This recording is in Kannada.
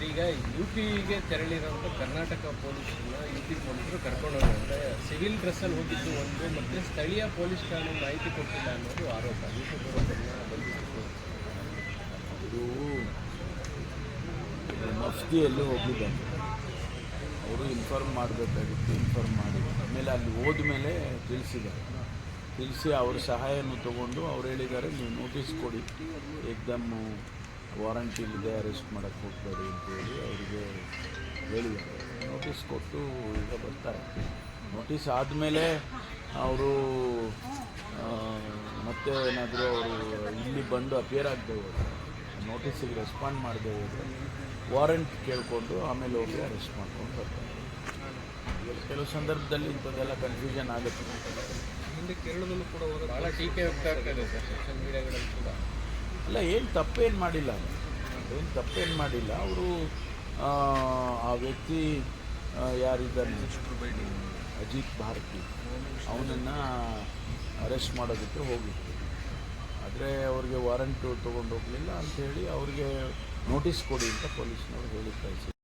ಸರ್, ಈಗ ಯು ಪಿಗೆ ತೆರಳಿರೋಂಥ ಕರ್ನಾಟಕ ಪೊಲೀಸರನ್ನ ಯು ಪಿ ಪೊಲೀಸರು ಕರ್ಕೊಂಡು ಹೋಗಿದ್ದಾರೆ ಸಿವಿಲ್ ಡ್ರೆಸ್ಸಲ್ಲಿ ಹೋಗಿದ್ದು ಒಂದು ಮತ್ತು ಸ್ಥಳೀಯ ಪೊಲೀಸ್ ಠಾಣೆ ಮಾಹಿತಿ ಕೊಟ್ಟಿಲ್ಲ ಅನ್ನೋದು ಆರೋಪ. ಯೂಟ್ಯೂಬರನ್ನ ಬಂಧಿಸಿದ್ರು ಇದು ಮಫ್ತಿಯಲ್ಲಿ ಹೋಗಿದ್ದಾನೆ ಅವರು ಇನ್ಫಾರ್ಮ್ ಮಾಡಬೇಕಾಗಿತ್ತು ಇನ್ಫಾರ್ಮ್ ಮಾಡಿ. ಆಮೇಲೆ ಅಲ್ಲಿ ಹೋದ್ಮೇಲೆ ತಿಳಿಸಿದ್ದಾರೆ ತಿಳಿಸಿ ಅವ್ರ ಸಹಾಯನೂ ತಗೊಂಡು ಅವ್ರು ಹೇಳಿದ್ದಾರೆ, ನೀವು ನೋಟಿಸ್ ಕೊಡಿ. ಏಕ್ದಮ್ ವಾರಂಟ್ ಇಲ್ಲದೆ ಅರೆಸ್ಟ್ ಮಾಡೋಕ್ಕೆ ಹೋಗ್ಬೇಡಿ ಅಂತೇಳಿ ಅವರಿಗೆ ಹೇಳಿದ್ದಾರೆ. ನೋಟಿಸ್ ಕೊಟ್ಟು ಈಗ ಬರ್ತಾರೆ. ನೋಟಿಸ್ ಆದಮೇಲೆ ಅವರು ಮತ್ತೆ ಏನಾದರೂ ಅವರು ಇಲ್ಲಿ ಬಂದು ಅಪಿಯರ್ ಆಗದೆ ಹೋದರೆ, ನೋಟಿಸಿಗೆ ರೆಸ್ಪಾಂಡ್ ಮಾಡದೆ ಹೋದರೆ ವಾರಂಟ್ ಕೇಳಿಕೊಂಡು ಆಮೇಲೆ ಹೋಗಿ ಅರೆಸ್ಟ್ ಮಾಡ್ಕೊಂಡು ಬರ್ತಾರೆ. ಕೆಲವು ಸಂದರ್ಭದಲ್ಲಿ ಇಂಥದ್ದೆಲ್ಲ ಕನ್ಫ್ಯೂಷನ್ ಆಗುತ್ತೆ. ಹಿಂದೆ ಕೇರಳದಲ್ಲೂ ಕೂಡ ಭಾಳ ಟೀಕೆ ವ್ಯಕ್ತ ಆಗ್ತದೆ ಸರ್ ಸೋಷಿಯಲ್ ಮೀಡಿಯಾಗಳಲ್ಲಿ ಕೂಡ. ಅಲ್ಲ ಏನು ತಪ್ಪೇನು ಮಾಡಿಲ್ಲ. ಏನು ತಪ್ಪೇನು ಮಾಡಿಲ್ಲ. ಅವರು, ಆ ವ್ಯಕ್ತಿ ಯಾರಿದ್ದಾನೆ ಅಜಿತ್ ಭಾರತಿ. ಅವನನ್ನು ಅರೆಸ್ಟ್ ಮಾಡೋದಕ್ಕೆ ಹೋಗಿತ್ತು ಆದರೆ ಅವ್ರಿಗೆ ವಾರಂಟು ತೊಗೊಂಡು ಹೋಗಲಿಲ್ಲ ಅಂಥೇಳಿ ಅವ್ರಿಗೆ ನೋಟಿಸ್ ಕೊಡಿ ಅಂತ ಪೊಲೀಸ್ನವ್ರು ಹೇಳಿ ಕಳಿಸಿ